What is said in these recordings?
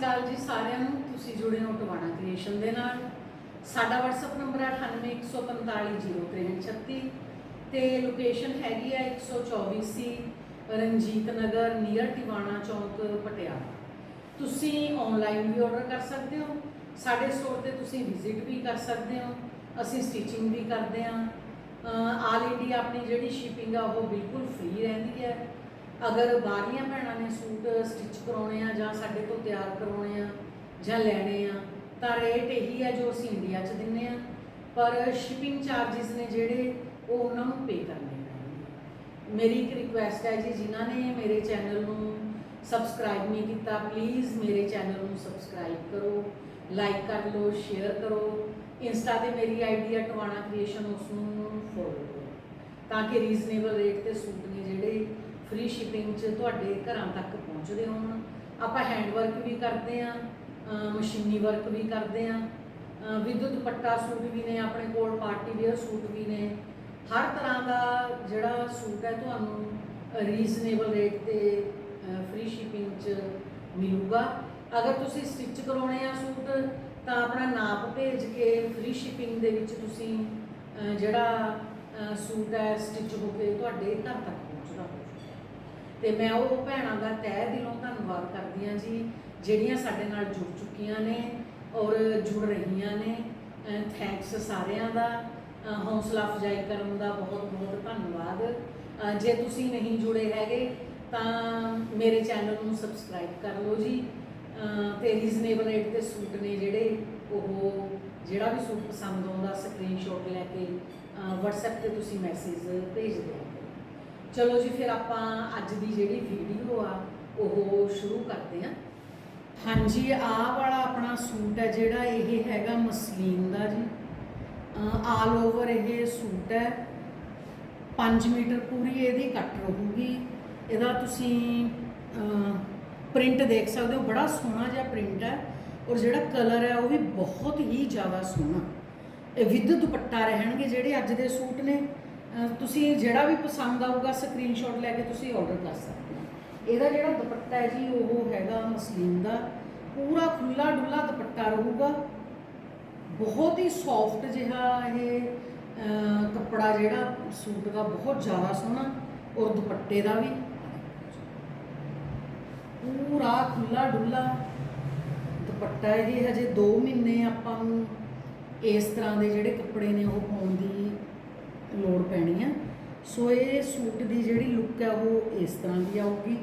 ਅਕਾਲ ਜੀ ਸਾਰਿਆਂ ਨੂੰ, ਤੁਸੀਂ ਜੁੜੇ ਹੋ ਟਵਾਣਾ ਕ੍ਰੀਏਸ਼ਨ ਦੇ ਨਾਲ। ਸਾਡਾ WhatsApp ਨੰਬਰ ਹੈ 9814500336 ਤੇ ਲੋਕੇਸ਼ਨ ਹੈਗੀ ਹੈ 124 ਸੀ ਰਣਜੀਤ ਨਗਰ ਨੀਅਰ ਟਿਵਾਣਾ ਚੌਂਕ, ਪਟਿਆਲਾ। ਤੁਸੀਂ ਆਨਲਾਈਨ ਵੀ ਆਰਡਰ ਕਰ ਸਕਦੇ ਹੋ, ਸਾਡੇ ਸਟੋਰ ਤੇ ਤੁਸੀਂ ਵਿਜ਼ਿਟ ਵੀ ਕਰ ਸਕਦੇ ਹੋ, ਅਸੀਂ ਸਟਿਚਿੰਗ ਵੀ ਕਰਦੇ ਹਾਂ। ਆਲ ਇੰਡੀਆ ਆਪਣੀ ਜਿਹੜੀ ਸ਼ਿਪਿੰਗ ਆ, ਉਹ ਬਿਲਕੁਲ ਫ੍ਰੀ ਰਹਿੰਦੀ ਹੈ। ਅਗਰ ਬਾਹਰੀਆਂ ਭੈਣਾਂ ਨੇ ਸੂਟ ਸਟਿਚ ਕਰਾਉਣੇ ਆ ਜਾਂ ਸਾਡੇ ਤੋਂ ਤਿਆਰ ਕਰਾਉਣੇ ਆ ਜਾਂ ਲੈਣੇ ਆ, ਤਾਂ ਰੇਟ ਇਹੀ ਹੈ ਜੋ ਅਸੀਂ ਇੰਡੀਆ 'ਚ ਦਿੰਨੇ ਆ। ਪਰ ਸ਼ਿਪਿੰਗ ਚਾਰजेस ਨੇ ਜਿਹੜੇ, ਉਹ ਉਹਨਾਂ ਨੂੰ ਪੇ ਕਰਨੇ ਪੈਣਗੇ ਮੇਰੀ ਇੱਕ ਰਿਕੁਐਸਟ ਹੈ ਜੀ, ਜਿਨ੍ਹਾਂ ਨੇ ਮੇਰੇ ਚੈਨਲ ਨੂੰ ਸਬਸਕ੍ਰਾਈਬ ਨਹੀਂ ਕੀਤਾ ਪਲੀਜ਼ ਮੇਰੇ ਚੈਨਲ ਨੂੰ ਸਬਸਕ੍ਰਾਈਬ ਕਰੋ ਲਾਈਕ ਕਰ ਲਓ ਸ਼ੇਅਰ ਕਰੋ। ਇੰਸਟਾ ਤੇ ਮੇਰੀ ਆਈਡੀ ਹੈ ਟਵਾਣਾ ਕ੍ਰੀਏਸ਼ਨ ਉਸ ਨੂੰ ਫੋਲੋ ਕਰੋ। ਤਾਂ ਕਿ ਰੀਜ਼ਨੇਬਲ ਰੇਟ ਤੇ ਸੂਟ ਨੇ ਜਿਹੜੇ ਫ੍ਰੀ ਸ਼ਿਪਿੰਗ 'ਚ ਤੁਹਾਡੇ ਘਰਾਂ ਤੱਕ ਪਹੁੰਚਦੇ ਹੋਣ। ਆਪਾਂ ਹੈਂਡ ਵਰਕ ਵੀ ਕਰਦੇ ਆ ਮਸ਼ੀਨੀ ਵਰਕ ਵੀ ਕਰਦੇ ਆ ਵਿਦ ਦੁਪੱਟਾ ਸੂਟ ਵੀ ਨੇ, ਆਪਣੇ ਕੋਲ ਪਾਰਟੀ ਵੇਅਰ ਸੂਟ ਵੀ ਨੇ। ਹਰ ਤਰ੍ਹਾਂ ਦਾ ਜਿਹੜਾ ਸੂਟ ਹੈ ਤੁਹਾਨੂੰ ਰੀਜ਼ਨੇਬਲ ਰੇਟ ਤੇ ਫ੍ਰੀ ਸ਼ਿਪਿੰਗ 'ਚ ਮਿਲੂਗਾ। ਅਗਰ ਤੁਸੀਂ ਸਟਿਚ ਕਰਾਉਣੇ ਆ ਸੂਟ, ਤਾਂ ਆਪਣਾ ਨਾਪ ਭੇਜ ਕੇ ਫ੍ਰੀ ਸ਼ਿਪਿੰਗ ਦੇ ਵਿੱਚ ਤੁਸੀਂ ਜਿਹੜਾ ਸੂਟ ਹੈ ਸਟਿਚ ਹੋ ਕੇ ਤੁਹਾਡੇ ਘਰ ਤੱਕ ਤੇ ਮੈਂ ਉਹ ਭੈਣਾਂ ਦਾ ਤਹਿ ਦਿਲੋਂ ਧੰਨਵਾਦ ਕਰਦੀ ਹਾਂ ਜੀ, ਜਿਹੜੀਆਂ ਸਾਡੇ ਨਾਲ ਜੁੜ ਚੁੱਕੀਆਂ ਨੇ ਔਰ ਜੁੜ ਰਹੀਆਂ ਨੇ। ਥੈਂਕਸ ਸਾਰਿਆਂ ਦਾ। ਹੌਸਲਾ ਅਫਜ਼ਾਈ ਕਰਨ ਦਾ ਬਹੁਤ ਬਹੁਤ ਧੰਨਵਾਦ। ਜੇ ਤੁਸੀਂ ਨਹੀਂ ਜੁੜੇ ਹੈਗੇ, ਤਾਂ ਮੇਰੇ ਚੈਨਲ ਨੂੰ ਸਬਸਕ੍ਰਾਈਬ ਕਰ ਲਓ ਜੀ। ਅਹ ਤੇ ਰੀਜ਼ਨੇਬਲ ਰੇਟ ਤੇ ਸੂਟ ਨੇ ਜਿਹੜੇ, ਉਹ ਜਿਹੜਾ ਵੀ ਸੂਟ ਪਸੰਦ ਆਉਂਦਾ ਸਕਰੀਨਸ਼ਾਟ ਲੈ ਕੇ, ਅਹ WhatsApp ਤੇ ਤੁਸੀਂ ਮੈਸੇਜ ਭੇਜ ਦਿਓ। ਚਲੋ ਜੀ, ਫਿਰ ਆਪਾਂ ਅੱਜ ਦੀ ਜਿਹੜੀ ਵੀਡੀਓ ਆ, ਉਹ ਸ਼ੁਰੂ ਕਰਦੇ ਹਾਂ। ਹਾਂਜੀ, ਆਹ ਵਾਲਾ ਆਪਣਾ ਸੂਟ ਹੈ, ਜਿਹੜਾ ਇਹ ਹੈਗਾ ਮਸਲੀਨ ਦਾ ਜੀ। ਆਲ ਓਵਰ ਇਹ ਸੂਟ ਹੈ। 5 ਮੀਟਰ ਪੂਰੀ ਇਹਦੀ ਕੱਟ ਰਹੂਗੀ। ਇਹਦਾ ਤੁਸੀਂ ਪ੍ਰਿੰਟ ਦੇਖ ਸਕਦੇ ਹੋ, ਬੜਾ ਸੋਹਣਾ ਜਿਹਾ ਪ੍ਰਿੰਟ ਹੈ। ਔਰ ਜਿਹੜਾ ਕਲਰ ਹੈ, ਉਹ ਵੀ ਬਹੁਤ ਹੀ ਜ਼ਿਆਦਾ ਸੋਹਣਾ। ਇਹ ਵਿਦ ਦੁਪੱਟਾ ਰਹਿਣਗੇ ਜਿਹੜੇ ਅੱਜ ਦੇ ਸੂਟ ਨੇ। ਤੁਸੀਂ ਜਿਹੜਾ ਵੀ ਪਸੰਦ ਆਊਗਾ ਸਕਰੀਨਸ਼ਾਟ ਲੈ ਕੇ ਤੁਸੀਂ ਆਰਡਰ ਕਰ ਸਕਦੇ ਹੋ। ਇਹਦਾ ਜਿਹੜਾ ਦੁਪੱਟਾ ਹੈ ਜੀ, ਉਹ ਹੈਗਾ ਮਸਲੀਨ ਦਾ। ਪੂਰਾ ਖੁੱਲਾ ਡੁੱਲਾ ਦੁਪੱਟਾ ਰਹੂਗਾ। ਬਹੁਤ ਹੀ ਸੌਫਟ ਜਿਹਾ ਇਹ ਕੱਪੜਾ ਜਿਹੜਾ, ਸੂਟ ਦਾ ਬਹੁਤ ਜ਼ਿਆਦਾ ਸੋਹਣਾ ਔਰ ਦੁਪੱਟੇ ਦਾ ਵੀ। ਪੂਰਾ ਖੁੱਲਾ ਡੁੱਲਾ ਦੁਪੱਟਾ ਇਹ ਹਜੇ 2 ਮਹੀਨੇ ਆਪਾਂ ਨੂੰ ਇਸ ਤਰ੍ਹਾਂ ਦੇ ਜਿਹੜੇ ਕੱਪੜੇ ਨੇ ਉਹ ਪਾਉਣ ਦੀ ਲੋੜ ਪੈਣੀ ਆ। ਸੋ ਇਹ ਸੂਟ ਦੀ ਜਿਹੜੀ ਲੁੱਕ ਹੈ ਉਹ ਇਸ ਤਰ੍ਹਾਂ ਦੀ ਆਊਗੀ।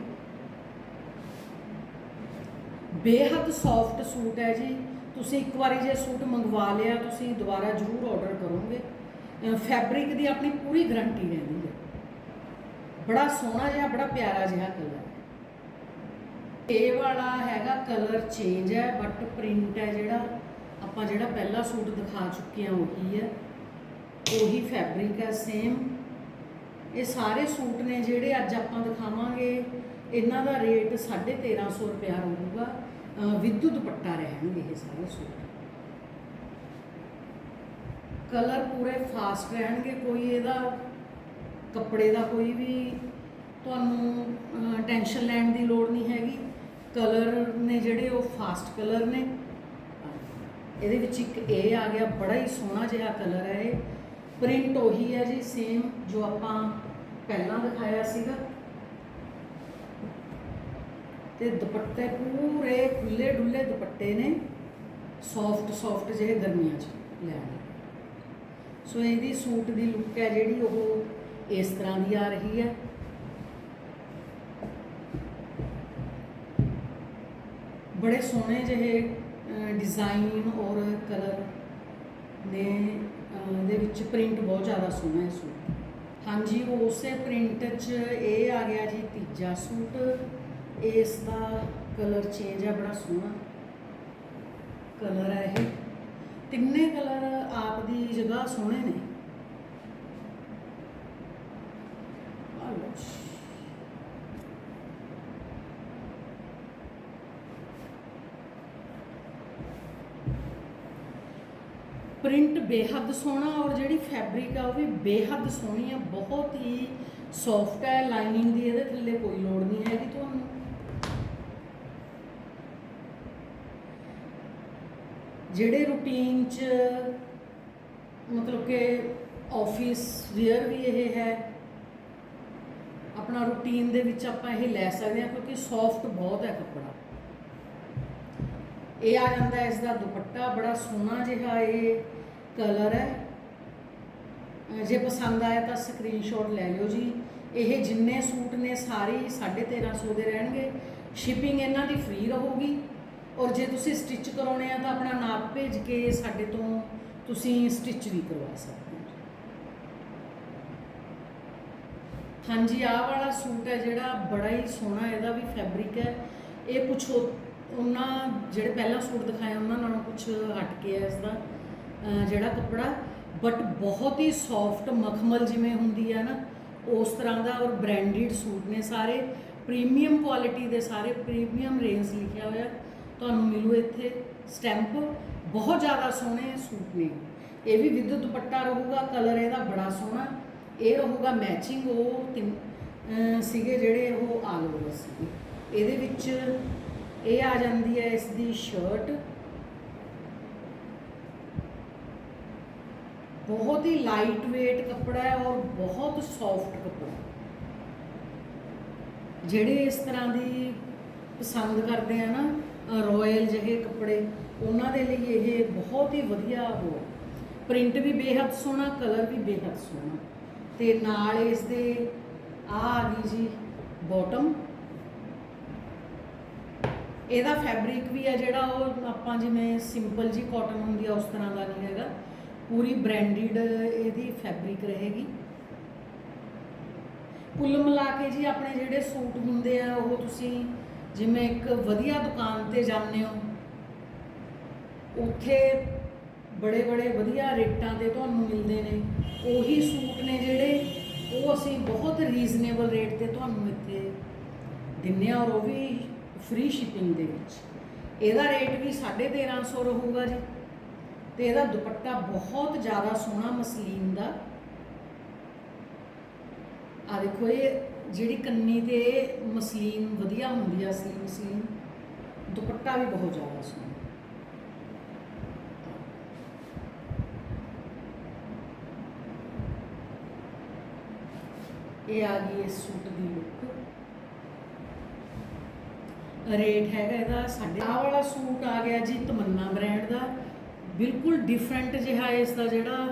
ਬੇਹੱਦ ਸੌਫਟ ਸੂਟ ਹੈ ਜੀ। ਤੁਸੀਂ ਇੱਕ ਵਾਰੀ ਜੇ ਸੂਟ ਮੰਗਵਾ ਲਿਆ, ਤੁਸੀਂ ਦੁਬਾਰਾ ਜ਼ਰੂਰ ਆਰਡਰ ਕਰੋਗੇ। ਫੈਬਰਿਕ ਦੀ ਆਪਣੀ ਪੂਰੀ ਗਾਰੰਟੀ ਰਹਿੰਦੀ ਹੈ। ਬੜਾ ਸੋਹਣਾ ਜਿਹਾ, ਬੜਾ ਪਿਆਰਾ ਜਿਹਾ ਕਲਰ ਹੈ। ਇਹ ਵਾਲਾ ਹੈਗਾ ਕਲਰ ਚੇਂਜ ਹੈ ਬਟ ਪ੍ਰਿੰਟ ਹੈ ਜਿਹੜਾ। ਆਪਾਂ ਜਿਹੜਾ ਪਹਿਲਾ ਸੂਟ ਦਿਖਾ ਚੁੱਕੇ ਹਾਂ, ਉਹੀ ਹੈ। ਉਹੀ ਫੈਬਰਿਕ ਹੈ ਸੇਮ ਇਹ ਸਾਰੇ ਸੂਟ ਨੇ ਜਿਹੜੇ ਅੱਜ ਆਪਾਂ ਦਿਖਾਵਾਂਗੇ। ਇਹਨਾਂ ਦਾ ਰੇਟ 1350 ਰੁਪਿਆ ਹੋਊਗਾ ਵਿਦੂ ਦੁਪੱਟਾ ਰਹਿਣਗੇ ਇਹ ਸਾਰੇ ਸੂਟ। ਕਲਰ ਪੂਰੇ ਫਾਸਟ ਰਹਿਣਗੇ, ਕੋਈ ਇਹਦਾ ਕੱਪੜੇ ਦਾ ਕੋਈ ਵੀ ਤੁਹਾਨੂੰ ਟੈਨਸ਼ਨ ਲੈਣ ਦੀ ਲੋੜ ਨਹੀਂ ਹੈਗੀ। ਕਲਰ ਨੇ ਜਿਹੜੇ ਉਹ ਫਾਸਟ ਕਲਰ ਨੇ। ਇਹਦੇ ਵਿੱਚ ਇੱਕ ਇਹ ਆ ਗਿਆ, ਬੜਾ ਹੀ ਸੋਹਣਾ ਜਿਹਾ ਕਲਰ ਹੈ ਇਹ। ਪ੍ਰਿੰਟ ਉਹੀ ਹੈ ਜੀ ਸੇਮ ਜੋ ਆਪਾਂ ਪਹਿਲਾਂ ਦਿਖਾਇਆ ਸੀਗਾ। ਤੇ ਦੁਪੱਟੇ ਪੂਰੇ ਖੁੱਲੇ ਡੁੱਲੇ ਦੁਪੱਟੇ ਨੇ ਸੌਫਟ ਸੌਫਟ ਜਿਹੇ ਗਰਮੀਆਂ 'ਚ ਲੈਣੇ ਸੋ ਇਹਦੀ ਸੂਟ ਦੀ ਲੁੱਕ ਹੈ ਜਿਹੜੀ ਉਹ ਇਸ ਤਰ੍ਹਾਂ ਦੀ ਆ ਰਹੀ ਹੈ। ਬੜੇ ਸੋਹਣੇ ਜਿਹੇ ਡਿਜ਼ਾਈਨ ਔਰ ਕਲਰ ਨੇ ਅਹ, ਦੇ ਵਿੱਚ ਪ੍ਰਿੰਟ ਬਹੁਤ ਜ਼ਿਆਦਾ ਸੋਹਣਾ ਹੈ ਸੂਟ। ਹਾਂਜੀ ਉਸੇ ਪ੍ਰਿੰਟ 'ਚ ਇਹ ਆ ਗਿਆ ਜੀ ਤੀਜਾ ਸੂਟ। ਇਸ ਦਾ ਕਲਰ ਚੇਂਜ ਹੈ ਬੜਾ ਸੋਹਣਾ ਕਲਰ ਹੈ ਇਹ। ਤਿੰਨੇ ਕਲਰ ਆਪ ਦੀ ਜਗ੍ਹਾ ਸੋਹਣੇ ਨੇ ਆਹ ਲਓ ਜੀ। ਪ੍ਰਿੰਟ ਬੇਹੱਦ ਸੋਹਣਾ ਔਰ ਜਿਹੜੀ ਫੈਬਰਿਕ ਆ ਉਹ ਵੀ ਬੇਹੱਦ ਸੋਹਣੀ ਆ, ਬਹੁਤ ਹੀ ਸੌਫਟ ਹੈ ਲਾਈਨਿੰਗ ਦੀ ਇਹਦੇ ਥੱਲੇ ਕੋਈ ਲੋੜ ਨਹੀਂ ਹੈਗੀ ਤੁਹਾਨੂੰ। ਜਿਹੜੇ ਰੂਟੀਨ 'ਚ ਮਤਲਬ ਕਿ ਆਫਿਸ ਵੇਅਰ ਵੀ ਇਹ ਹੈ, ਆਪਣਾ ਰੂਟੀਨ ਦੇ ਵਿੱਚ ਆਪਾਂ ਇਹ ਲੈ ਸਕਦੇ ਹਾਂ ਕਿਉਂਕਿ ਸੌਫਟ ਬਹੁਤ ਹੈ ਕੱਪੜਾ। ਇਹ ਆ ਜਾਂਦਾ ਹੈ ਇਸ ਦਾ ਦੁਪੱਟਾ, ਬੜਾ ਸੋਹਣਾ ਜਿਹਾ ਇਹ। ਕਲਰ ਹੈ। ਜੇ ਪਸੰਦ ਆਇਆ ਤਾਂ ਸਕਰੀਨਸ਼ਾਟ ਲੈ ਲਿਓ ਜੀ। ਇਹ ਜਿੰਨੇ ਸੂਟ ਨੇ ਸਾਰੇ ਹੀ 1350 ਦੇ ਰਹਿਣਗੇ। ਸ਼ਿਪਿੰਗ ਇਹਨਾਂ ਦੀ ਫ੍ਰੀ ਰਹੂਗੀ। ਔਰ ਜੇ ਤੁਸੀਂ ਸਟਿਚ ਕਰਾਉਣੇ ਆ ਤਾਂ ਆਪਣਾ ਨਾਪ ਭੇਜ ਕੇ ਸਾਡੇ ਤੋਂ ਤੁਸੀਂ ਸਟਿਚ ਵੀ ਕਰਵਾ ਸਕਦੇ ਹੋ। ਹਾਂਜੀ, ਆਹ ਵਾਲਾ ਸੂਟ ਹੈ ਜਿਹੜਾ ਬੜਾ ਹੀ ਸੋਹਣਾ ਇਹਦਾ ਵੀ ਫੈਬਰਿਕ ਹੈ। ਇਹ ਪੁੱਛੋ, ਉਹਨਾਂ ਜਿਹੜੇ ਪਹਿਲਾ ਸੂਟ ਦਿਖਾਇਆ ਉਹਨਾਂ ਨਾਲੋਂ ਕੁਝ ਹਟ ਕੇ ਹੈ ਇਸ ਦਾ। ਜਿਹੜਾ ਕੱਪੜਾ ਬਟ ਬਹੁਤ ਹੀ ਸੌਫਟ ਮਖਮਲ ਜਿਵੇਂ ਹੁੰਦੀ ਆ ਨਾ, ਉਸ ਤਰ੍ਹਾਂ ਦਾ ਔਰ ਬ੍ਰਾਂਡਡ ਸੂਟ ਨੇ ਸਾਰੇ ਪ੍ਰੀਮੀਅਮ ਕੁਆਲਿਟੀ ਦੇ ਸਾਰੇ ਪ੍ਰੀਮੀਅਮ ਰੇਂਜ ਲਿਖਿਆ ਹੋਇਆ। ਤੁਹਾਨੂੰ ਮਿਲੂ ਇੱਥੇ ਸਟੈਂਪ ਬਹੁਤ ਜ਼ਿਆਦਾ ਸੋਹਣੇ ਸੂਟ ਨੇ। ਇਹ ਵੀ ਵਿਦ ਦੁਪੱਟਾ ਰਹੂਗਾ ਕਲਰ ਇਹਦਾ ਬੜਾ ਸੋਹਣਾ, ਇਹ ਰਹੂਗਾ ਮੈਚਿੰਗ ਉਹ ਤਿੰਨ ਸੀਗੇ ਜਿਹੜੇ ਉਹ ਆਲ ਓਵਰ ਸੀਗੇ। ਇਹਦੇ ਵਿੱਚ ਇਹ ਆ ਜਾਂਦੀ ਹੈ ਇਸ ਦੀ ਸ਼ਰਟ ਬਹੁਤ ਹੀ ਲਾਈਟ weight ਕੱਪੜਾ ਹੈ ਔਰ ਬਹੁਤ ਸੌਫਟ ਕੱਪੜਾ ਹੈ। ਜਿਹੜੇ ਇਸ ਤਰ੍ਹਾਂ ਦੀ ਪਸੰਦ ਕਰਦੇ ਆ ਨਾ ਰਾਇਲ ਜਿਹੇ ਕੱਪੜੇ, ਉਹਨਾਂ ਦੇ ਲਈ ਇਹ ਬਹੁਤ ਹੀ ਵਧੀਆ ਹੋ। ਪ੍ਰਿੰਟ ਵੀ ਬੇਹੱਦ ਸੋਹਣਾ ਕਲਰ ਵੀ ਬੇਹੱਦ ਸੋਹਣਾ। ਤੇ ਨਾਲ ਇਸ ਦੇ ਆ ਆ ਗਈ ਜੀ ਬਾਟਮ ਇਹਦਾ ਫੈਬਰਿਕ ਵੀ ਹੈ ਜਿਹੜਾ ਉਹ ਆਪਾਂ ਜਿਵੇਂ ਸਿੰਪਲ ਜੀ ਕਾਟਨ ਹੁੰਦੀ ਆ, ਉਸ ਤਰ੍ਹਾਂ ਦਾ ਨਹੀਂ ਹੈਗਾ। ਪੂਰੀ ਬ੍ਰਾਂਡਡ ਇਹਦੀ ਫੈਬਰਿਕ ਰਹੇਗੀ। ਕੁੱਲ ਮਿਲਾ ਕੇ ਜੀ ਆਪਣੇ ਜਿਹੜੇ ਸੂਟ ਹੁੰਦੇ ਆ, ਉਹ ਤੁਸੀਂ ਜਿਵੇਂ ਇੱਕ ਵਧੀਆ ਦੁਕਾਨ ਤੇ ਜਾਂਦੇ ਹੋ, ਉੱਥੇ ਬੜੇ ਬੜੇ ਵਧੀਆ ਰੇਟਾਂ ਤੇ ਤੁਹਾਨੂੰ ਮਿਲਦੇ ਨੇ। ਉਹੀ ਸੂਟ ਨੇ ਜਿਹੜੇ, ਉਹ ਅਸੀਂ ਬਹੁਤ ਰੀਜ਼ਨੇਬਲ ਰੇਟ ਤੇ ਤੁਹਾਨੂੰ ਇੱਥੇ ਦਿੰਨੇ ਆ ਔਰ ਉਹ ਵੀ ਫ੍ਰੀ ਸ਼ਿਪਿੰਗ ਦੇ ਵਿੱਚ। ਇਹਦਾ ਰੇਟ ਵੀ 1350 ਰਹੂਗਾ ਜੀ। ਤੇ ਇਹਦਾ ਦੁਪੱਟਾ ਬਹੁਤ ਜ਼ਿਆਦਾ ਸੋਹਣਾ ਮਸਲੀਨ ਦਾ। ਆ ਦੇਖੋ ਇਹ ਜਿਹੜੀ ਕੰਨੀ ਤੇ ਮਸਲੀਨ ਵਧੀਆ ਹੁੰਦੀ ਆ ਅਸਲੀ ਮਸਲੀਨ, ਦੁਪੱਟਾ ਵੀ ਬਹੁਤ ਜ਼ਿਆਦਾ ਸੋਹਣਾ। ਇਹ ਆ ਗਈ ਇਸ ਸੂਟ ਦੀ ਲੁੱਕ ਰੇਟ ਹੈਗਾ ਇਹਦਾ ਸਾਡੇ ਆਹ ਵਾਲਾ ਸੂਟ ਆ ਗਿਆ ਜੀ ਤਮੰਨਾ ਬ੍ਰਾਂਡ ਦਾ। ਬਿਲਕੁਲ ਡਿਫਰੈਂਟ ਜਿਹਾ ਇਸ ਦਾ ਜਿਹੜਾ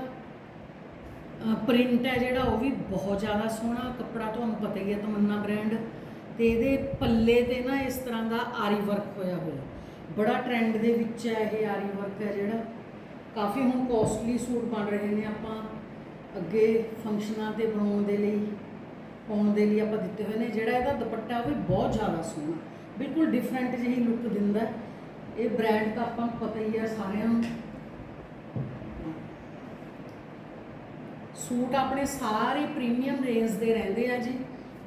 ਪ੍ਰਿੰਟ ਹੈ ਜਿਹੜਾ, ਉਹ ਵੀ ਬਹੁਤ ਜ਼ਿਆਦਾ ਸੋਹਣਾ ਕੱਪੜਾ ਤੁਹਾਨੂੰ ਪਤਾ ਹੀ ਹੈ, ਤਮੰਨਾ ਬ੍ਰਾਂਡ ਤੇ ਇਹਦੇ ਪੱਲੇ ਤੇ ਨਾ ਇਸ ਤਰ੍ਹਾਂ ਦਾ ਆਰੀ ਵਰਕ ਹੋਇਆ ਹੋਇਆ। ਬੜਾ ਟ੍ਰੈਂਡ ਦੇ ਵਿੱਚ ਹੈ ਇਹ ਆਰੀ ਵਰਕ ਹੈ ਜਿਹੜਾ। ਕਾਫੀ ਹੁਣ ਕੋਸਟਲੀ ਸੂਟ ਬਣ ਰਹੇ ਨੇ ਆਪਾਂ। ਅੱਗੇ ਫੰਕਸ਼ਨਾਂ ਤੇ ਬਣਾਉਣ ਦੇ ਲਈ, ਪਾਉਣ ਦੇ ਲਈ ਆਪਾਂ ਦਿੱਤੇ ਹੋਏ ਨੇ। ਜਿਹੜਾ ਇਹਦਾ ਦੁਪੱਟਾ ਉਹ ਵੀ ਬਹੁਤ ਜ਼ਿਆਦਾ ਸੋਹਣਾ। ਬਿਲਕੁਲ ਡਿਫਰੈਂਟ ਜਿਹੀ ਲੁੱਕ ਦਿੰਦਾ। ਇਹ ਬ੍ਰਾਂਡ ਤਾਂ ਆਪਾਂ ਪਤਾ ਹੀ ਆ ਸਾਰਿਆਂ ਨੂੰ। ਸੂਟ ਆਪਣੇ ਸਾਰੇ ਪ੍ਰੀਮੀਅਮ ਰੇਂਜ ਦੇ ਰਹਿੰਦੇ ਆ ਜੀ।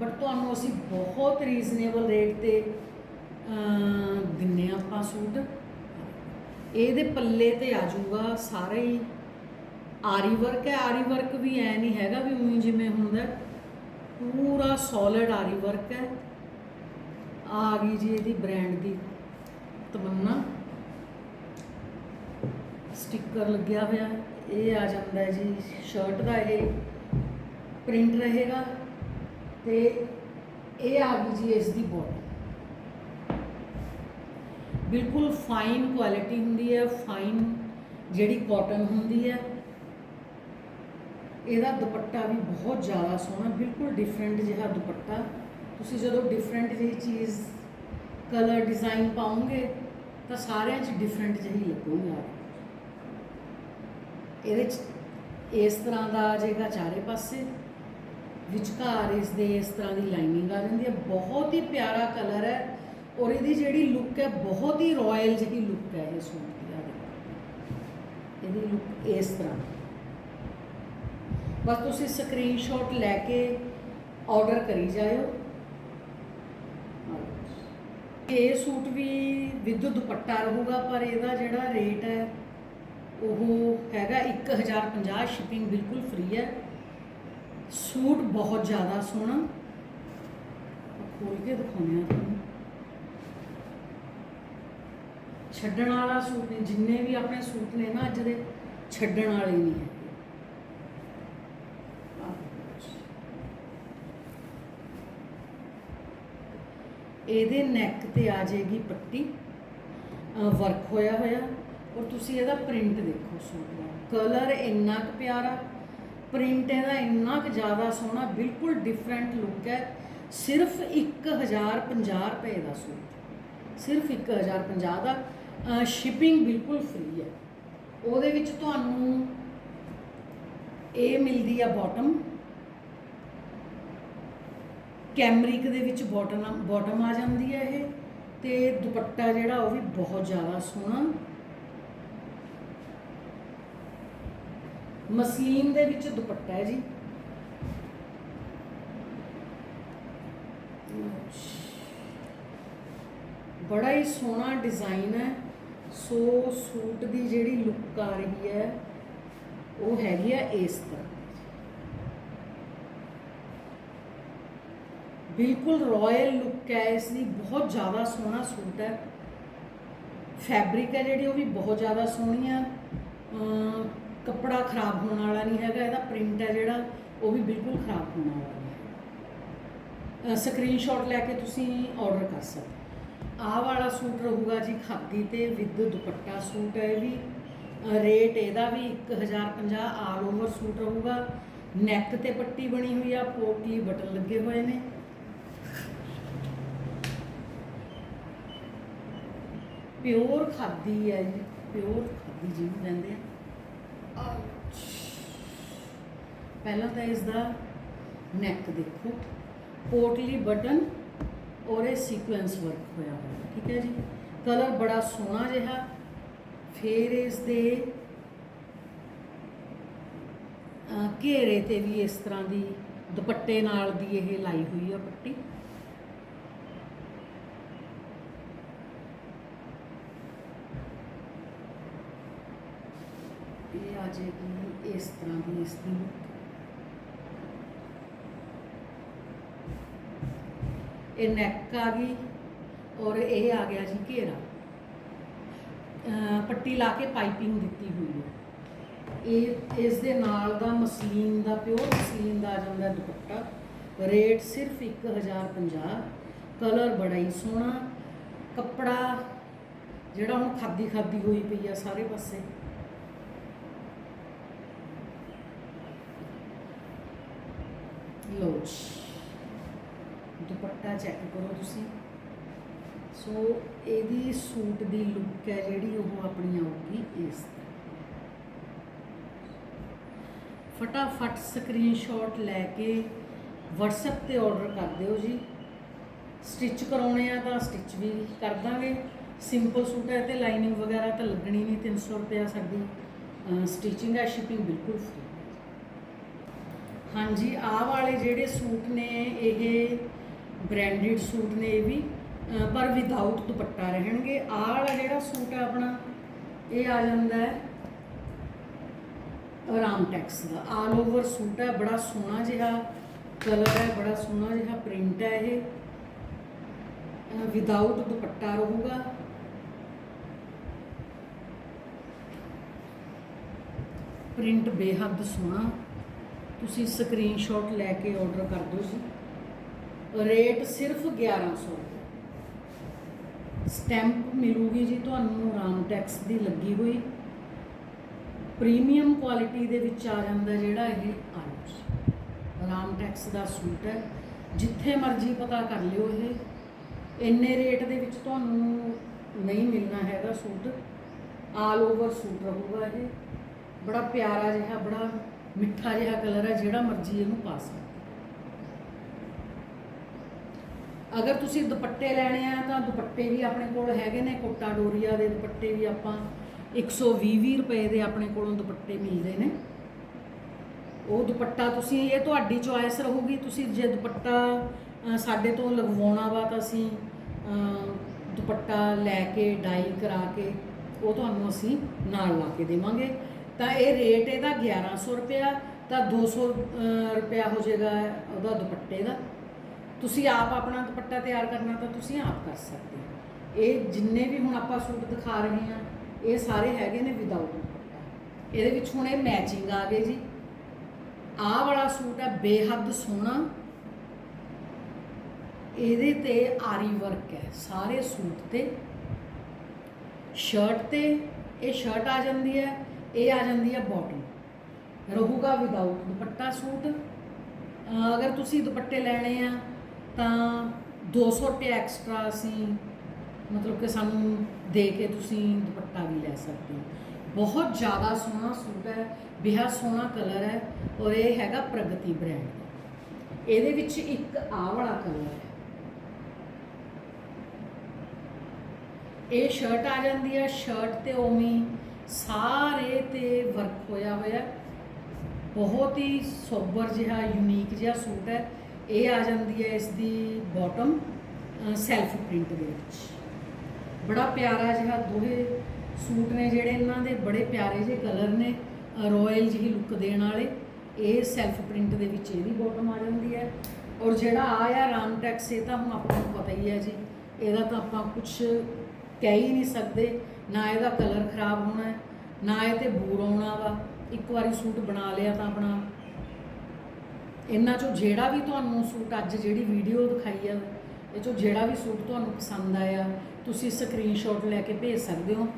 ਬਟ ਤੁਹਾਨੂੰ ਅਸੀਂ ਬਹੁਤ ਰੀਜ਼ਨੇਬਲ ਰੇਟ ਤੇ ਅਮ, ਦਿੰਨੇ ਆਪਾਂ ਸੂਟ। ਇਹਦੇ ਪੱਲੇ ਤੇ ਆ ਜਾਊਗਾ ਸਾਰੇ ਹੀ। ਆਰੀ ਵਰਕ ਹੈ ਆਰੀ ਵਰਕ ਵੀ ਐ ਨਹੀਂ ਹੈਗਾ ਵੀ ਉਹੀ ਜਿਵੇਂ ਹੁੰਦਾ। ਹੈ। ਪੂਰਾ ਸੋਲਿਡ ਆਰੀ ਵਰਕ ਹੈ। ਆ ਗਈ ਜੀ ਇਹਦੀ ਬ੍ਰਾਂਡ ਦੀ ਤਮੰਨਾ। ਸਟicker ਲੱਗਿਆ ਹੋਇਆ। ਇਹ ਆ ਜਾਂਦਾ ਹੈ ਜੀ ਸ਼ਰਟ ਦਾ ਇਹ ਪ੍ਰਿੰਟ ਰਹੇਗਾ ਤੇ ਇਹ ਆ ਗਈ ਜੀ ਇਸ ਦੀ ਬੋਟਮ ਬਿਲਕੁਲ ਫਾਈਨ ਕੁਆਲਿਟੀ ਹੁੰਦੀ ਹੈ ਫਾਈਨ ਜਿਹੜੀ ਕਾਟਨ ਹੁੰਦੀ ਹੈ। ਇਹਦਾ ਦੁਪੱਟਾ ਵੀ ਬਹੁਤ ਜ਼ਿਆਦਾ ਸੋਹਣਾ, ਬਿਲਕੁਲ ਡਿਫਰੈਂਟ ਜਿਹਾ ਦੁਪੱਟਾ। ਤੁਸੀਂ ਜਦੋਂ ਡਿਫਰੈਂਟ ਜਿਹੀ ਚੀਜ਼ ਕਲਰ ਡਿਜ਼ਾਈਨ ਪਾਉਂਗੇ ਤਾਂ ਸਾਰਿਆਂ 'ਚ ਡਿਫਰੈਂਟ ਜਿਹੀ ਲੱਗੂਗਾ ਇਹਦੇ 'ਚ ਇਸ ਤਰ੍ਹਾਂ ਦਾ ਆ ਜਾਏਗਾ ਚਾਰੇ ਪਾਸੇ ਵਿਚਕਾਰ ਇਸ ਦੇ ਇਸ ਤਰ੍ਹਾਂ ਦੀ ਲਾਈਨਿੰਗ ਆ ਜਾਂਦੀ ਹੈ, ਬਹੁਤ ਹੀ ਪਿਆਰਾ ਕਲਰ ਹੈ ਔਰ ਇਹਦੀ ਜਿਹੜੀ ਲੁੱਕ ਹੈ, ਬਹੁਤ ਹੀ ਰਾਇਲ ਜਿਹੀ ਲੁੱਕ ਹੈ ਇਹ ਸੂਟ ਦੀ ਆ ਦੇਖੋ। ਇਹਦੀ ਲੁੱਕ ਇਸ ਤਰ੍ਹਾਂ ਬਸ ਤੁਸੀਂ ਸਕਰੀਨਸ਼ਾਟ ਲੈ ਕੇ ਆਰਡਰ ਕਰੀ ਜਾਇਓ। ਇਹ ਸੂਟ ਵੀ ਵਿਦ ਦੁਪੱਟਾ ਰਹੂਗਾ, ਪਰ ਇਹਦਾ ਜਿਹੜਾ ਰੇਟ ਹੈ ਉਹ ਹੈਗਾ 1050 ਸ਼ਿਪਿੰਗ ਬਿਲਕੁਲ ਫ੍ਰੀ ਹੈ। ਸੂਟ ਬਹੁਤ ਜ਼ਿਆਦਾ ਸੋਹਣਾ। ਖੋਲ ਕੇ ਦਿਖਾਉਂਦੇ ਆ ਤੁਹਾਨੂੰ। ਛੱਡਣ ਵਾਲਾ ਸੂਟ ਨੇ ਜਿੰਨੇ ਵੀ ਆਪਣੇ ਸੂਟ ਨੇ ਨਾ, ਅੱਜ ਦੇ ਛੱਡਣ ਵਾਲੇ ਨਹੀਂ ਹੈ ਇਹਦੇ ਨੈਕ ਤੇ ਆ ਜਾਏਗੀ ਪੱਟੀ। ਵਰਕ ਹੋਇਆ ਹੋਇਆ। ਔਰ ਤੁਸੀਂ ਇਹਦਾ ਪ੍ਰਿੰਟ ਦੇਖੋ ਸੂਟ ਦਾ ਕਲਰ ਇੰਨਾ ਕੁ ਪਿਆਰਾ ਪ੍ਰਿੰਟ ਇਹਦਾ ਇੰਨਾ ਕੁ ਜ਼ਿਆਦਾ ਸੋਹਣਾ, ਬਿਲਕੁਲ ਡਿਫਰੈਂਟ ਲੁੱਕ ਹੈ। ਸਿਰਫ 1050 ਰੁਪਏ ਦਾ ਸੂਟ। ਸਿਰਫ 1050 ਦਾ ਸ਼ਿਪਿੰਗ ਬਿਲਕੁਲ ਫ੍ਰੀ ਹੈ। ਉਹਦੇ ਵਿੱਚ ਤੁਹਾਨੂੰ ਇਹ ਮਿਲਦੀ ਆ ਬਾਟਮ ਕੈਮਰਿਕ ਦੇ ਵਿੱਚ ਬਾਟਮ ਬਾਟਮ ਆ ਜਾਂਦੀ ਹੈ ਇਹ। ਤੇ ਦੁਪੱਟਾ ਜਿਹੜਾ ਉਹ ਵੀ ਬਹੁਤ ਜ਼ਿਆਦਾ ਸੋਹਣਾ। ਮਸਲੀਨ ਦੇ ਵਿੱਚ ਦੁਪੱਟਾ ਹੈ ਜੀ। ਬੜਾ ਹੀ ਸੋਹਣਾ ਡਿਜ਼ਾਈਨ ਹੈ। ਸੋ ਸੂਟ ਦੀ ਜਿਹੜੀ ਲੁੱਕ ਆ ਰਹੀ ਹੈ, ਉਹ ਹੈਗੀ ਆ ਇਸ ਤਰ੍ਹਾਂ। ਬਿਲਕੁਲ ਰਾਇਲ ਲੁੱਕ ਹੈ, ਇਸ ਦੀ ਬਹੁਤ ਜ਼ਿਆਦਾ ਸੋਹਣਾ ਸੂਟ ਹੈ। ਫੈਬਰਿਕ ਹੈ ਜਿਹੜੀ, ਉਹ ਵੀ ਬਹੁਤ ਜ਼ਿਆਦਾ ਸੋਹਣੀ ਆ। ਕੱਪੜਾ ਖਰਾਬ ਹੋਣ ਵਾਲਾ ਨਹੀਂ ਹੈਗਾ, ਇਹਦਾ ਪ੍ਰਿੰਟ ਹੈ ਜਿਹੜਾ, ਉਹ ਵੀ ਬਿਲਕੁਲ ਖਰਾਬ ਹੋਣ ਵਾਲਾ ਨਹੀਂ ਸਕਰੀਨਸ਼ਾਟ ਲੈ ਕੇ ਤੁਸੀਂ ਆਰਡਰ ਕਰ ਸਕਦੇ ਆਹ ਵਾਲਾ ਸੂਟ ਰਹੂਗਾ ਜੀ ਖਾਦੀ ਤੇ ਵਿਦ ਦੁਪੱਟਾ ਸੂਟ ਹੈ ਇਹ ਵੀ। ਰੇਟ ਇਹਦਾ ਵੀ 1050 ਆਲ ਓਵਰ ਸੂਟ ਰਹੂਗਾ। ਨੈਕ ਤੇ ਪੱਟੀ ਬਣੀ ਹੋਈ ਆ ਪੋਟਲੀ ਬਟਨ ਲੱਗੇ ਹੋਏ ਨੇ। ਪਿਓਰ ਖਾਦੀ ਹੈ ਜੀ ਪਿਓਰ ਖਾਦੀ ਜਿਹਨੂੰ ਕਹਿੰਦੇ ਆ। ਪਹਿਲਾਂ ਤਾਂ ਇਸ ਦਾ ਨੈਕ ਦੇਖੋ। ਪੋਟਲੀ ਬਟਨ ਔਰ ਇਹ ਸੀਕੁਐਂਸ ਵਰਕ ਹੋਇਆ ਹੋਇਆ, ਠੀਕ ਹੈ ਜੀ? ਕਲਰ ਬੜਾ ਸੋਹਣਾ ਜਿਹਾ, ਫਿਰ ਇਸ ਦੇ ਘੇਰੇ ਤੇ ਵੀ ਇਸ ਤਰ੍ਹਾਂ ਦੀ ਦੁਪੱਟੇ ਨਾਲ ਦੀ ਇਹ ਲਾਈ ਹੋਈ ਆ ਪੱਟੀ। ਇਹ ਆ ਜਾਏਗੀ ਇਸ ਤਰ੍ਹਾਂ ਦੀ ਇਸ ਦੀ ਇਹ ਨੈਕ ਆ ਗਈ ਔਰ ਇਹ ਆ ਗਿਆ ਜੀ ਘੇਰਾ। ਪੱਟੀ ਲਾ ਕੇ ਪਾਈਪਿੰਗ ਦਿੱਤੀ ਹੋਈ ਹੈ। ਇਹ ਇਸ ਦੇ ਨਾਲ ਦਾ ਮਸਲੀਨ ਦਾ ਪਿਓਰ ਮਸਲੀਨ ਦਾ ਆ ਜਾਂਦਾ ਦੁਪੱਟਾ। ਰੇਟ ਸਿਰਫ 1050 ਕਲਰ ਬੜਾ ਹੀ ਸੋਹਣਾ। ਕੱਪੜਾ ਜਿਹੜਾ ਹੁਣ ਖਾਦੀ ਖਾਦੀ ਹੋਈ ਪਈ ਆ ਸਾਰੇ ਪਾਸੇ। ਲੋ ਜੀ। ਦੁਪੱਟਾ ਚੈੱਕ ਕਰੋ ਤੁਸੀਂ। ਸੋ ਇਹਦੀ ਸੂਟ ਦੀ ਲੁੱਕ ਹੈ ਜਿਹੜੀ ਉਹ ਆਪਣੀ ਆਊਗੀ ਇਸ ਤਰ੍ਹਾਂ। ਫਟਾਫਟ ਸਕਰੀਨਸ਼ਾਟ ਲੈ ਕੇ WhatsApp ਤੇ ਆਰਡਰ ਕਰ ਦਿਓ ਜੀ। ਸਟਿਚ ਕਰਾਉਣੇ ਆ ਤਾਂ ਸਟਿਚ ਵੀ ਕਰ ਦਾਂਗੇ। ਸਿੰਪਲ ਸੂਟ ਹੈ ਤੇ ਲਾਈਨਿੰਗ ਵਗੈਰਾ ਤਾਂ ਲੱਗਣੀ ਨਹੀਂ। 300 ਰੁਪਇਆ ਸਾਡੀ ਸਟਿਚਿੰਗ ਹੈ ਸ਼ਿਪਿੰਗ ਬਿਲਕੁਲ ਫ੍ਰੀ ਹਾਂਜੀ, ਆਹ ਵਾਲੇ ਜਿਹੜੇ ਸੂਟ ਨੇ, ਇਹ ਬ੍ਰਾਂਡਡ ਸੂਟ ਨੇ ਇਹ ਵੀ ਪਰ ਵਿਦਆਊਟ ਦੁਪੱਟਾ ਰਹਿਣਗੇ। ਆਹ ਵਾਲਾ ਜਿਹੜਾ ਸੂਟ ਹੈ ਆਪਣਾ, ਇਹ ਆ ਜਾਂਦਾ ਹੈ ਰਾਮ ਟੈਕਸ ਦਾ। ਆਲ ਓਵਰ ਸੂਟ ਹੈ, ਬੜਾ ਸੋਹਣਾ ਜਿਹਾ ਕਲਰ ਹੈ, ਬੜਾ ਸੋਹਣਾ ਜਿਹਾ ਪ੍ਰਿੰਟ ਹੈ ਇਹ। ਵਿਦਆਊਟ ਦੁਪੱਟਾ ਰਹੂਗਾ। ਪ੍ਰਿੰਟ ਬੇਹੱਦ ਸੋਹਣਾ। ਤੁਸੀਂ ਸਕਰੀਨਸ਼ਾਟ ਲੈ ਕੇ ਆਰਡਰ ਕਰ ਦਿਓ ਜੀ। ਰੇਟ ਸਿਰਫ 1100 ਸਟੈਂਪ ਮਿਲੂਗੀ ਜੀ ਤੁਹਾਨੂੰ ਰਾਮ ਟੈਕਸ ਦੀ ਲੱਗੀ ਹੋਈ। ਪ੍ਰੀਮੀਅਮ ਕੁਆਲਿਟੀ ਦੇ ਵਿੱਚ ਆ ਜਾਂਦਾ ਜਿਹੜਾ ਇਹ ਆਲੂ ਰਾਮ ਟੈਕਸ ਦਾ ਸੂਟ ਹੈ। ਜਿੱਥੇ ਮਰਜ਼ੀ ਪਤਾ ਕਰ ਲਿਓ ਇਹ। ਇੰਨੇ ਰੇਟ ਦੇ ਵਿੱਚ ਤੁਹਾਨੂੰ ਨਹੀਂ ਮਿਲਣਾ ਹੈਗਾ ਸੂਟ ਆਲ ਓਵਰ ਸੂਟ ਰਹੂਗਾ ਇਹ। ਬੜਾ ਪਿਆਰਾ ਜਿਹਾ, ਬੜਾ ਮਿੱਠਾ ਜਿਹਾ ਕਲਰ ਹੈ ਜਿਹੜਾ ਮਰਜ਼ੀ ਇਹਨੂੰ ਪਾ ਸਕਦੇ ਅਗਰ ਤੁਸੀਂ ਦੁਪੱਟੇ ਲੈਣੇ ਆ ਤਾਂ ਦੁਪੱਟੇ ਵੀ ਆਪਣੇ ਕੋਲ ਹੈਗੇ ਨੇ ਕੋਟਾ ਡੋਰੀਆ ਦੇ ਦੁਪੱਟੇ ਵੀ ਆਪਾਂ 120 ਰੁਪਏ ਦੇ ਆਪਣੇ ਕੋਲੋਂ ਦੁਪੱਟੇ ਮਿਲਦੇ ਨੇ। ਉਹ ਦੁਪੱਟਾ ਤੁਸੀਂ, ਇਹ ਤੁਹਾਡੀ ਚੁਆਇਸ ਰਹੂਗੀ। ਤੁਸੀਂ ਜੇ ਦੁਪੱਟਾ ਸਾਡੇ ਤੋਂ ਲਗਵਾਉਣਾ ਵਾ ਤਾਂ ਅਸੀਂ ਦੁਪੱਟਾ ਲੈ ਕੇ, ਡਾਈ ਕਰਾ ਕੇ ਉਹ ਤੁਹਾਨੂੰ ਅਸੀਂ ਨਾਲ ਲਾ ਕੇ ਦੇਵਾਂਗੇ। ਤਾਂ ਇਹ ਰੇਟ ਇਹਦਾ 1100 ਰੁਪਇਆ ਤਾਂ 200 ਅ, ਰੁਪਇਆ ਹੋ ਜਾਏਗਾ ਉਹਦਾ ਦੁਪੱਟੇ ਦਾ। ਤੁਸੀਂ ਆਪ ਆਪਣਾ ਦੁਪੱਟਾ ਤਿਆਰ ਕਰਨਾ ਤਾਂ ਤੁਸੀਂ ਆਪ ਕਰ ਸਕਦੇ ਹੋ। ਇਹ ਜਿੰਨੇ ਵੀ ਹੁਣ ਆਪਾਂ ਸੂਟ ਦਿਖਾ ਰਹੇ ਹਾਂ ਇਹ ਸਾਰੇ ਹੈਗੇ ਨੇ ਵਿਦਆਊਟ ਦੁਪੱਟਾ। ਇਹਦੇ ਵਿੱਚ ਹੁਣ ਇਹ ਮੈਚਿੰਗ ਆ ਗਈ ਜੀ। ਆਹ ਵਾਲਾ ਸੂਟ ਹੈ ਬੇਹੱਦ ਸੋਹਣਾ। ਇਹਦੇ ਤੇ ਆਰੀ ਵਰਕ ਹੈ ਸਾਰੇ ਸੂਟ ਤੇ। ਸ਼ਰਟ ਤੇ ਇਹ ਸ਼ਰਟ ਆ ਜਾਂਦੀ ਹੈ। ਇਹ ਆ ਜਾਂਦੀ ਹੈ ਬਾਟਮ ਰਹੂਗਾ ਵਿਦਆਊਟ ਦੁਪੱਟਾ ਸੂਟ। ਅਗਰ ਤੁਸੀਂ ਦੁਪੱਟੇ ਲੈਣੇ ਆ, ਤਾਂ 200 ਰੁਪਏ ਐਕਸਟਰਾ ਅਸੀਂ ਮਤਲਬ ਕਿ ਸਾਨੂੰ ਦੇ ਕੇ ਤੁਸੀਂ ਦੁਪੱਟਾ ਵੀ ਲੈ ਸਕਦੇ ਹੋ। ਬਹੁਤ ਜ਼ਿਆਦਾ ਸੋਹਣਾ ਸੂਟ ਹੈ ਬਿਹਾ ਸੋਹਣਾ ਕਲਰ ਹੈ ਔਰ ਇਹ ਹੈਗਾ ਪ੍ਰਗਤੀ ਬ੍ਰਾਂਡ ਇਹਦੇ ਵਿੱਚ ਇੱਕ ਆਹ ਵਾਲਾ ਕਲਰ ਹੈ। ਇਹ ਸ਼ਰਟ ਆ ਜਾਂਦੀ ਹੈ ਸ਼ਰਟ ਤੇ ਉਵੇਂ ਸਾਰੇ ਤੇ ਵਰਕ ਹੋਇਆ ਹੋਇਆ ਬਹੁਤ ਹੀ ਸੋਬਰ ਜਿਹਾ ਯੂਨੀਕ ਜਿਹਾ ਸੂਟ ਹੈ। ਇਹ ਆ ਜਾਂਦੀ ਹੈ ਇਸ ਦੀ ਬਾਟਮ ਸੈਲਫ ਪ੍ਰਿੰਟ ਦੇ ਵਿੱਚ। ਬੜਾ ਪਿਆਰਾ ਜਿਹਾ ਦੋਹੇ ਸੂਟ ਨੇ ਜਿਹੜੇ ਇਹਨਾਂ ਦੇ, ਬੜੇ ਪਿਆਰੇ ਜਿਹੇ ਕਲਰ ਨੇ ਰਾਇਲ ਜਿਹੀ ਲੁੱਕ ਦੇਣ ਵਾਲੇ। ਇਹ ਸੈਲਫ ਪ੍ਰਿੰਟ ਦੇ ਵਿੱਚ ਇਹਦੀ ਬਾਟਮ ਆ ਜਾਂਦੀ ਹੈ। ਔਰ ਜਿਹੜਾ ਆ ਆ ਰਾਮਟੈਕਸ ਇਹ ਤਾਂ ਹੁਣ ਆਪਾਂ ਨੂੰ ਪਤਾ ਹੀ ਹੈ ਜੀ। ਇਹਦਾ ਤਾਂ ਆਪਾਂ ਕੁਝ ਕਹਿ ਹੀ ਨਹੀਂ ਸਕਦੇ। ਨਾ ਇਹਦਾ ਕਲਰ ਖਰਾਬ ਹੋਣਾ ਨਾ ਇਹ ਤੇ ਬੂਰ ਆਉਣਾ ਵਾ। ਇੱਕ ਵਾਰੀ ਸੂਟ ਬਣਾ ਲਿਆ ਤਾਂ ਆਪਣਾ। ਇਹਨਾਂ ਚੋਂ ਜਿਹੜਾ ਵੀ ਤੁਹਾਨੂੰ ਸੂਟ ਅੱਜ ਜਿਹੜੀ ਵੀਡੀਓ ਦਿਖਾਈ ਆ, ਇਹ ਚੋਂ ਜਿਹੜਾ ਵੀ ਸੂਟ ਤੁਹਾਨੂੰ ਪਸੰਦ ਆਇਆ, ਤੁਸੀਂ ਸਕਰੀਨਸ਼ਾਟ ਲੈ ਕੇ ਭੇਜ ਸਕਦੇ ਹੋ।